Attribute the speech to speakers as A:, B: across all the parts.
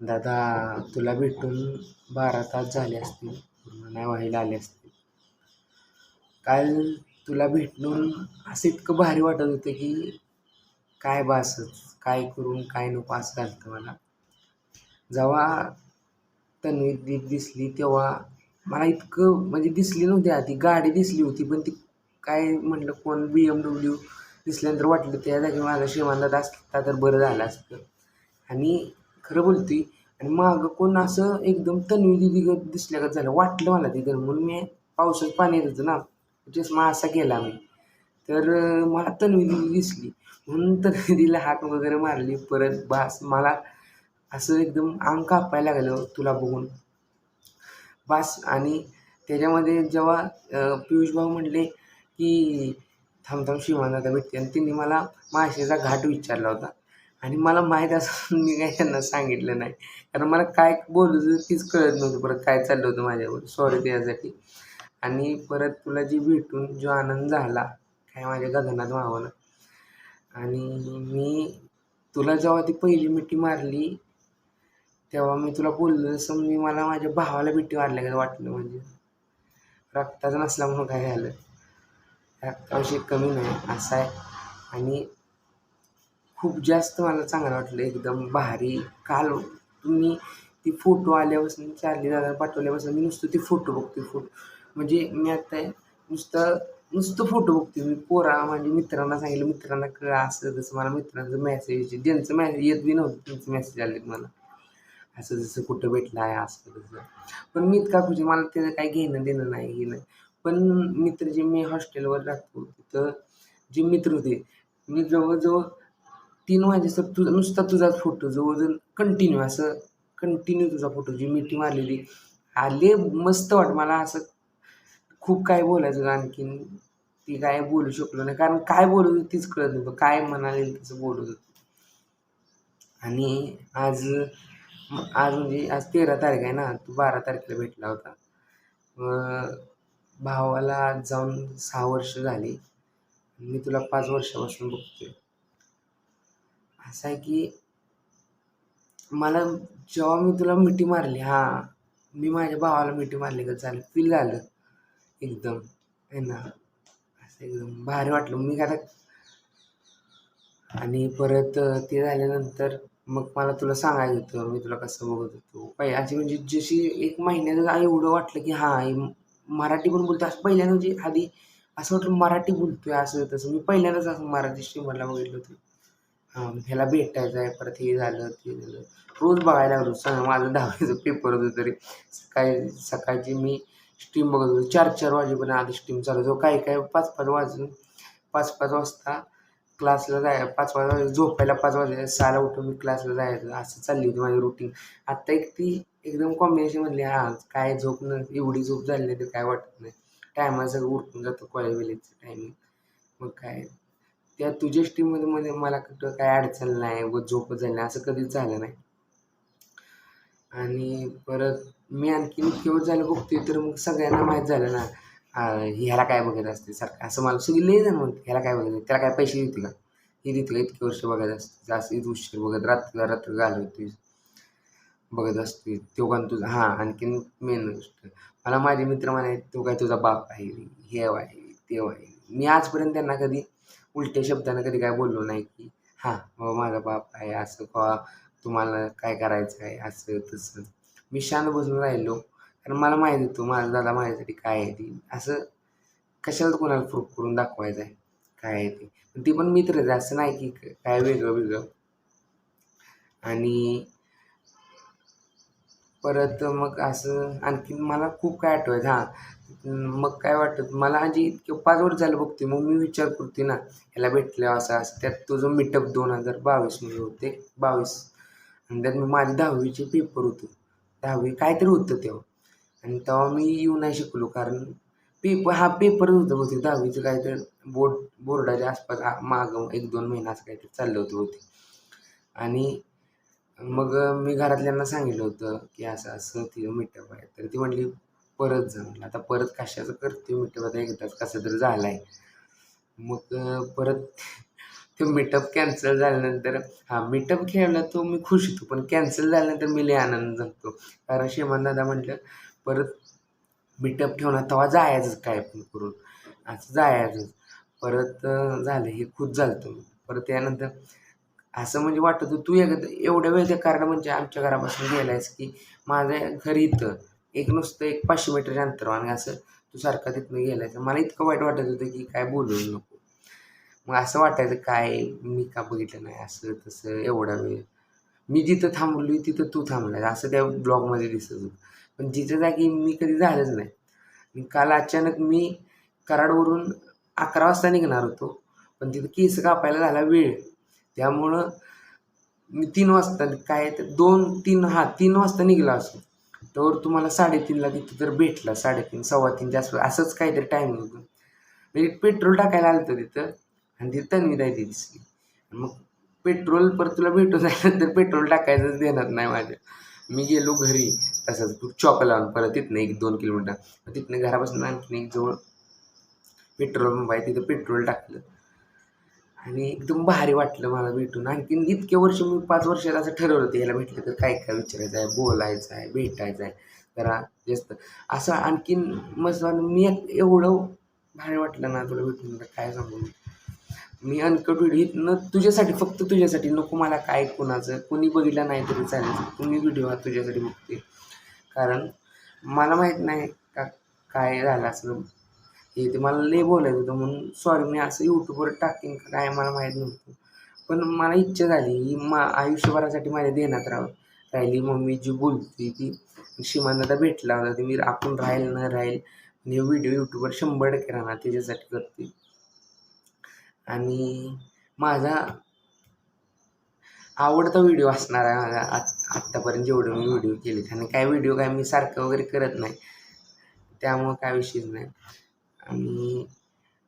A: दादा तुला भेटून बारा तास झाले असतील. नाही व्हायला आले असतील. काल तुला भेटून असं इतकं भारी वाटत होतं की काय बासच काय करून काय नको असं झालं मला. जेव्हा तन्वी दीप दिसली तेव्हा मला इतकं म्हणजे दिसली नव्हती आधी गाडी दिसली होती पण ती काय म्हटलं कोण बी एम डब्ल्यू दिसल्यानंतर वाटलं त्या जागी माझा शिवानदादा असता तर बरं झालं असतं. आणि खरं बोलते आणि मागं कोण असं एकदम तन्वी दिदी दिसल्यागत झालं. वाटलं मला तिथं म्हणून. मी पावसात पाणी येत होतं ना. चष्मा असा गेला मी. तर मला तन्वी दिदी दिसली. म्हणून तन्वी दिदीला हात वगैरे मारली. परत बास मला असं एकदम अंग कापायला लागलं तुला बघून. बास आणि त्याच्यामध्ये जेव्हा पियुष भाऊ म्हणले की थांब थांब शिवानदादा भेटते. आणि त्यांनी मला माशाचा घाट विचारला होता. आणि मला माहीत असं मी काही त्यांना सांगितलं नाही. कारण मला काय बोलू तीच कळत नव्हतं परत काय चाललं होतं माझ्यावर. सॉरी त्यासाठी. आणि परत तुला जी भेटून जो आनंद झाला काय माझ्या गगनात व्हावं. आणि मी तुला जेव्हा ती पहिली मिठी मारली तेव्हा मी तुला बोललो जसं मी मला माझ्या भावाला मिठी मारल्या का वाटलं म्हणजे. रक्ताचं नसला म्हणून काय झालं. रक्ताविषयी कमी नाही असं आहे. आणि खूप जास्त मला चांगलं वाटलं एकदम भारी काल तुम्ही ती फोटो आल्यापासून चार्ली दादा पाठवल्यापासून मी नुसतं ती फोटो बघते फोटो म्हणजे मी आता नुसतं नुसतं फोटो बघते मी पोरा म्हणजे मित्रांना सांगितलं मित्रांना कळ असं तसं मला मित्रांचं मेसेज ज्यांचं मॅसेज येत बी नव्हतं त्यांचं मेसेज आले मला. असं जसं कुठं भेटलं आहे असं तसं. पण मी इतका खुशी मला त्याचं काही घेणं देणं नाही हे नाही. पण मित्र जे मी हॉस्टेलवर राहतो तिथं जे मित्र होते मी जवळजवळ तीन वाजेसर तुझा नुसता तुझाच फोटो जो अजून कंटिन्यू असं कंटिन्यू तुझा फोटो जी मिटिंग आलेली आले मस्त वाट मला असं खूप काय बोलायचं आणखीन. ती काय बोलू शकलो नाही कारण काय बोलत होती तीच कळत नव्हतं काय म्हणाले तसं बोलत होतं. आणि आज आज म्हणजे आज तेरा तारीख आहे ना तू बारा तारखेला भेटला होता. भावाला आज जाऊन सहा वर्ष झाली. मी तुला पाच वर्षापासून बघतोय. असं आहे की मला जेव्हा मी तुला मिठी मारली हां मी माझ्या भावाला मिठी मारली का चालेल फील झालं एकदम आहे ना? असं एकदम भारी वाटलं. मी काय आणि परत ते झाल्यानंतर मग मला तुला सांगायचं होतं मी तुला कसं बघत होतो. पहि अशी म्हणजे जशी एक महिन्यात एवढं वाटलं की हां मराठी पण बोलतो असं पहिल्यांदा म्हणजे आधी असं वाटलं मराठी बोलतोय असं तसं. मी पहिल्यांदाच असं मराठी स्ट्रीमरला बघितलं होतं. ह्याला भेटायचं आहे परत हे झालं ते झालं. रोज बघायला लागलो सांग माझं दहावीचं पेपर होतं तरी. सकाळी सकाळची मी स्ट्रीम बघत होतो. चार चार वाजेपर्यंत आधी स्ट्रीम चालू होतो. काही काही पाच पाच वाजून पाच पाच वाजता क्लासला जाय पाच वाजता झोपायला पाच वाजता सहाला उठून मी क्लासला जायचं. असं चालली होती माझी रुटीन आत्ता एक ती एकदम कॉम्बिनेशन म्हणली हां काय झोप न एवढी झोप झाली नाही तर काय वाटत नाही. टायमाला सगळं उठून जातं कॉलेज वेलेजचं टायमिंग मग काय त्या तुझ्या स्ट्रीममध्ये मध्ये मला कुठं काय अडचण नाही व झोप झाली नाही असं कधीच झालं नाही. आणि परत मी आणखीन केवळ झालं बघतोय तर मग सगळ्यांना माहीत झालं ना ह्याला काय बघत असते सारखं. असं मला सगळी लई जण म्हणते ह्याला काय बघत त्याला काय पैसे देते का? हे देते का? इतके वर्ष बघत असते जास्त इथं उशीर बघत रात्र रात्र घालवते बघत असते. तो का तुझा हां आणखीन मेन गोष्ट. मला माझे मित्र म्हणाले तो काय तुझा बाप आहे हे आहे तेव्हा आहे. मी आजपर्यंत त्यांना कधी उलट्या शब्दानं कधी काय बोललो नाही की हां बाबा माझा बाप आहे असं का तुम्हाला काय करायचं आहे असं तसं. मी शांत बसून राहिलो. कारण मला माहीत होतं माझा दादा माझ्यासाठी काय आहे ती? असं कशाला कोणाला प्रूफ करून दाखवायचं आहे काय आहे ते? पण ती पण मित्रच आहे असं नाही की काय वेगळं वेगळं. आणि परत मग असं आणखीन मला खूप काय आठवायचं. हां मग काय वाटत? मला आजी इतकं पाच वर्ष झालं बघते मग मी विचार करते ना ह्याला भेटलं असं असं. त्यात तुझं मिटअप दोन हजार बावीसमध्ये होते बावीस. आणि त्यात मी माझी दहावीचे पेपर होते. दहावी काहीतरी होतं तेव्हा. आणि तेव्हा मी येऊ नाही शिकलो कारण पेपर हा पेपर होतं होते दहावीचं काहीतरी बोर्ड बोर्डाच्या आसपास मागं एक दोन महिना असं काहीतरी चाललं होतं होते आणि मग मी घरातल्यांना सांगितलं होतं की असं असं तिथं मिटअप आहे. तर ती म्हटली परत जा आता परत कशाचं करते मिटअप आता एकदाच कसं तरी झालं आहे मग परत ते मीटअप कॅन्सल झाल्यानंतर हां मीटअप खेळला तो मी खुश होतो पण कॅन्सल झाल्यानंतर मी लय आनंद झालतो कारण श्रीमान दादा म्हटलं परत मीटअप ठेवणार तेव्हा जायचंच काय पण करून. असं जायचंच. परत झालं हे खुश झालतो मी. परत त्यानंतर असं म्हणजे वाटत होतं तू एक एवढ्या वेळ त्या कारण म्हणजे आमच्या घरापासून गेलायस की माझं घर इथं. एक नुसतं एक पाचशे मीटर अंतर आणि असं तू सारखा तिथनं गेलाय. तर मला इतकं वाईट वाटत होतं की काय बोलू नको. मग असं वाटायचं काय? मी का बघितलं नाही? असं तसं एवढा वेळ. मी जिथं थांबलोय तिथं तू थांबलाय. असं त्या ब्लॉगमध्ये दिसत होतं. पण जिथं जागी मी कधी झालंच नाही. आणि काल अचानक मी कराडवरून अकरा वाजता निघणार होतो. पण तिथं केस कापायला झाला वेळ. त्यामुळं मी तीन वाजता काय तर दोन तीन हा तीन वाजता निघाला असतो. तर तुम्हाला साडेतीनला तिथं जर भेटला साडेतीन सव्वा तीनच्या आसपास असंच काहीतरी टायमिंग होतं. म्हणजे पेट्रोल टाकायला आलं होतं तिथं आणि ती तन्वी ती दिसली. मग पेट्रोल परत तुला भेटून तर पेट्रोल टाकायचंच देणार नाही माझ्या. मी गेलो घरी तसंच चॉक लावून परत तिथनं एक दोन किलोमीटर. मग तिथनं घरापासून आणखीन एक जवळ पेट्रोल पंप आहे तिथं पेट्रोल टाकलं. आणि एकदम भारी वाटलं मला भेटून. आणखीन इतके वर्ष मी पाच वर्षात असं ठरवलं होतं याला भेटलं तर काय काय विचारायचं आहे बोलायचं आहे भेटायचं आहे. जरा जास्त. असं आणखीन मस्त मी एक- एवढं भारी वाटलं ना तुला भेटून काय सांगू मी. मी अनकट व्हिडिओ न तुझ्यासाठी फक्त तुझ्यासाठी नको मला काय कुणाचं कोणी बघितलं नाही तरी चालेल कोणी व्हिडिओ हा तुझ्यासाठी बघते. कारण मला माहीत नाही का काय झालं असं. हे ते मला लय बोलायचं होतं म्हणून सॉरी मी असं यूट्यूबवर टाकेन काय मला माहीत नव्हतं. पण मला इच्छा झाली ही मा आयुष्यभरासाठी माझ्या देण्यात राहावं. राहिली मम्मी जी बोलते ती शिमानदा भेटला होता ती मी आपण राहील न राहील मी व्हिडिओ यूट्यूबवर शंभर टक्के राहणार त्याच्यासाठी करते. आणि माझा आवडता व्हिडिओ असणार आहे माझा आत आत्तापर्यंत जेवढे मी व्हिडिओ केले आणि काय व्हिडिओ काय मी सारखं वगैरे करत नाही. त्यामुळं काय विषयच नाही. आणि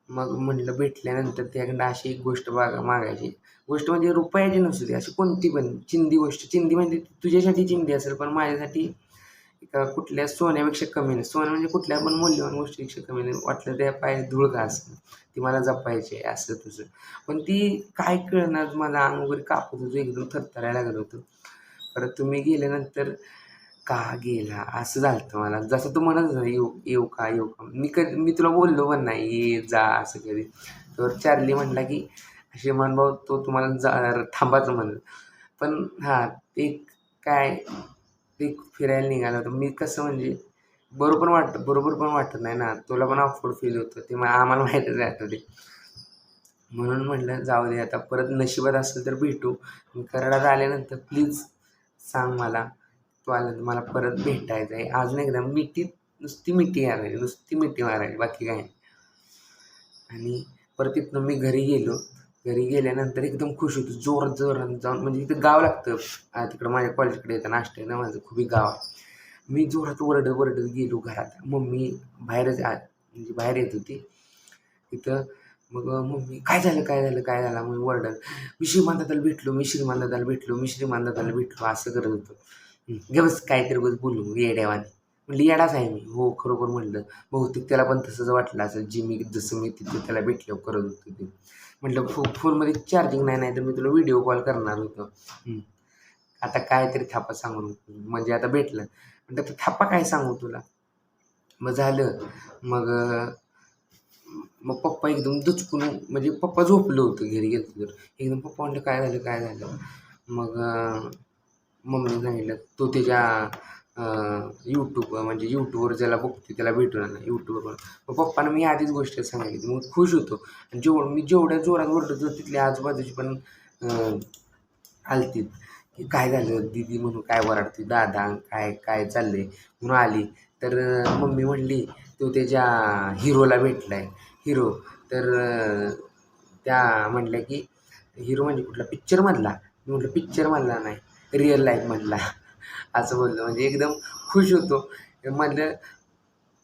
A: मग म्हटलं भेटल्यानंतर त्याकडं अशी एक गोष्ट बागा मागायची. गोष्ट म्हणजे रुपयाची नसू दे अशी कोणती पण चिंदी गोष्ट. चिंदी म्हणजे तुझ्यासाठी चिंदी असेल पण माझ्यासाठी एका कुठल्या सोन्यापेक्षा कमी नाही. सोनं म्हणजे कुठल्या पण मौल्यवान गोष्टीपेक्षा कमी नाही. वाटलं त्या पाय धूळ का असं? ती मला जपायची आहे असं तुझं पण ती काय कळणार? माझं अंग वगैरे कापत होतं एकदम थरथरायला लागत होतं. परत तुम्ही गेल्यानंतर का गेला? असं झालं मला. जसं तू म्हणत होता येऊ येऊ का येऊ का? मी कधी मी तुला बोललो पण नाही ये जा असं कधी. तर चार्ली म्हणला की श्रीमान भाऊ तो तुम्हाला जा थांबायचं म्हणलं. पण हां ते काय ते फिरायला निघालं होतं. मी कसं म्हणजे बरोबर वाटतं बरोबर पण वाटत नाही ना. तुला पण अफोर्ड फील होतं. ते मग आम्हाला माहीतच राहतं ते. म्हणून म्हटलं जाऊ दे आता परत नशिबात असेल तर भेटू. मी कराडात आल्यानंतर प्लीज सांग मला. तू आल्यानंतर मला परत भेटायचं आहे. अजून एकदा मिठी नुसती मिठी मारायची नुसती मिठी मारायची बाकी काय नाही. आणि परत तिथनं मी घरी गेलो. घरी गेल्यानंतर एकदम खुश होतो. जोर जोरात जाऊन म्हणजे इथं गाव लागतं. तिकडं माझ्या कॉलेजकडे येतं नाश्ता ना माझं खूप गाव. आहे मी जोरात ओरडत ओरडत गेलो घरात. मम्मी बाहेरच म्हणजे बाहेर येत होती. तिथं मग मम्मी काय झालं काय झालं काय झालं? मग ओरडत मी श्रीमानदादाला भेटलो मी श्रीमानदादाला भेटलो मी श्रीमानदादाला भेटलो असं करत होतो. गे बस काहीतरी बस बोलू येड्यावाने म्हणलं येडाच आहे मी. हो खरोखर म्हणलं. बहुतेक त्याला पण तसंच वाटलं असेल जी मी जसं मी तिथे त्याला भेटल्यावर करत होतो ते. म्हटलं फो फोनमध्ये चार्जिंग नाही नाही तर मी तुला व्हिडिओ कॉल करणार होतो. आता काहीतरी थापा सांगू नको म्हणजे आता भेटलं. म्हटलं तर थापा काय सांगू तुला? मग झालं. मग मग पप्पा एकदम दुचकून म्हणजे पप्पा झोपलं होतं घरी गेलं तर एकदम पप्पा म्हणलं काय झालं काय झालं? मग मम्मीने सांगितलं तो त्याच्या यूट्यूब म्हणजे यूट्यूबवर ज्याला बघते त्याला भेटून आणा यूट्यूबवर मग पप्पानं मी आधीच गोष्ट सांगितली मग खुश होतो. आणि जेवढं मी जेवढ्या जोरात ओरडत होतो तिथल्या आजूबाजूची पण आलतीत की काय झालं? दीदी म्हणून काय वराडते? दादा काय काय चाललंय? म्हणून आली. तर मम्मी म्हणली तो त्याच्या हिरोला भेटला आहे हिरो तर त्या म्हटलं की हिरो म्हणजे कुठला? पिक्चरमधला मी म्हटलं पिक्चरमधला नाही. रिअल लाईफ म्हणला. असं बोललो. म्हणजे एकदम खुश होतो. म्हटलं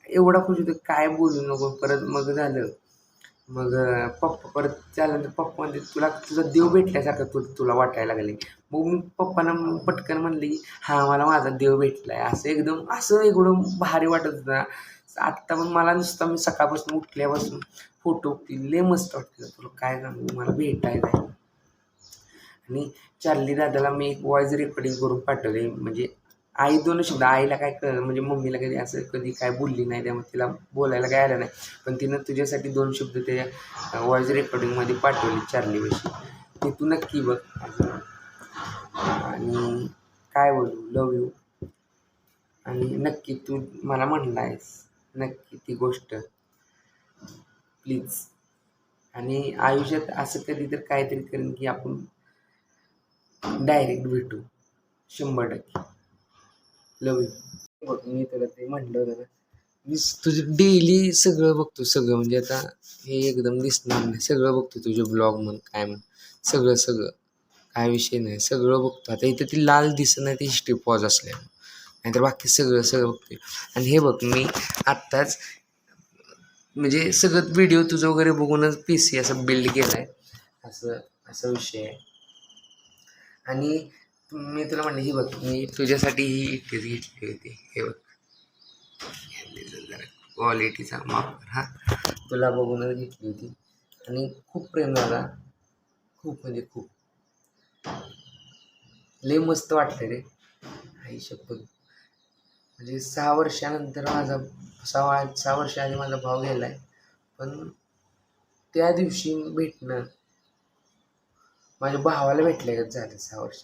A: एवढा खुश होतो काय बोलू नको. परत मग झालं. मग पप्पा परत झाल्यानंतर पप्पा म्हणते तुला तुझा देव भेटल्यासारखं तु तुला वाटायला लागले मग मी पप्पांना पटकन म्हणले की हां मला माझा देव भेटला आहे असं एकदम असं एवढं भारी वाटत होतं ना. आत्ता पण मला नुसतं मी सकाळपासून उठल्यापासून फोटो लय मस्त वाटतं तुला काय सांगू मला भेटायला आहे. आणि चार्ली दादाला मी एक वॉइस रेकॉर्डिंग करून पाठवले. म्हणजे आई दोन शब्द आईला काय कळ म्हणजे मम्मीला कधी असं कधी काय बोलली नाही त्यामुळे तिला बोलायला काय आलं नाही. पण तिनं तुझ्यासाठी दोन शब्द त्या वॉइस रेकॉर्डिंगमध्ये पाठवले चार्लीविषयी ते तू नक्की बघ. आणि काय बोलू लव यू आणि नक्की तू मला म्हणला आहेस नक्की ती गोष्ट. प्लीज आणि आयुष्यात असं कधी तर काहीतरी करेन की आपण डायरेक्ट भेटू. शंभर टक्के. लव यू बघ मी तुला ते म्हटलं होतं ना मी तुझं डेली सगळं बघतो सगळं. म्हणजे आता हे एकदम दिसणार नाही. सगळं बघतो तुझे ब्लॉग म्हण काय म्हण. सगळं सगळं. काय विषय नाही. सगळं बघतो. आता इथं ती लाल दिसत नाही ती हिस्ट्री पॉज असल्यामुळे नाहीतर बाकी सगळं सगळं बघतोय आणि हे बघ मी आत्ताच म्हणजे सगळं व्हिडिओ तुझं वगैरे बघूनच पी सी असं बिल्ड केलं आहे असं असा विषय आहे. आणि मी तुला म्हणलं ही बघ मी तुझ्यासाठी ही इतकेच घेतली होती. हे बघ. जरा क्वालिटीचा वापर हा. तुला बघूनच घेतली होती. आणि खूप प्रेम झाला. खूप म्हणजे खूप. लय मस्त वाटलं रे. आई शपथ म्हणजे सहा वर्षानंतर माझा सहा सहा वर्ष आधी माझा भाव गेला आहे पण त्या दिवशी भेटणं माझ्या भावाला भेटले झालं सहा वर्ष.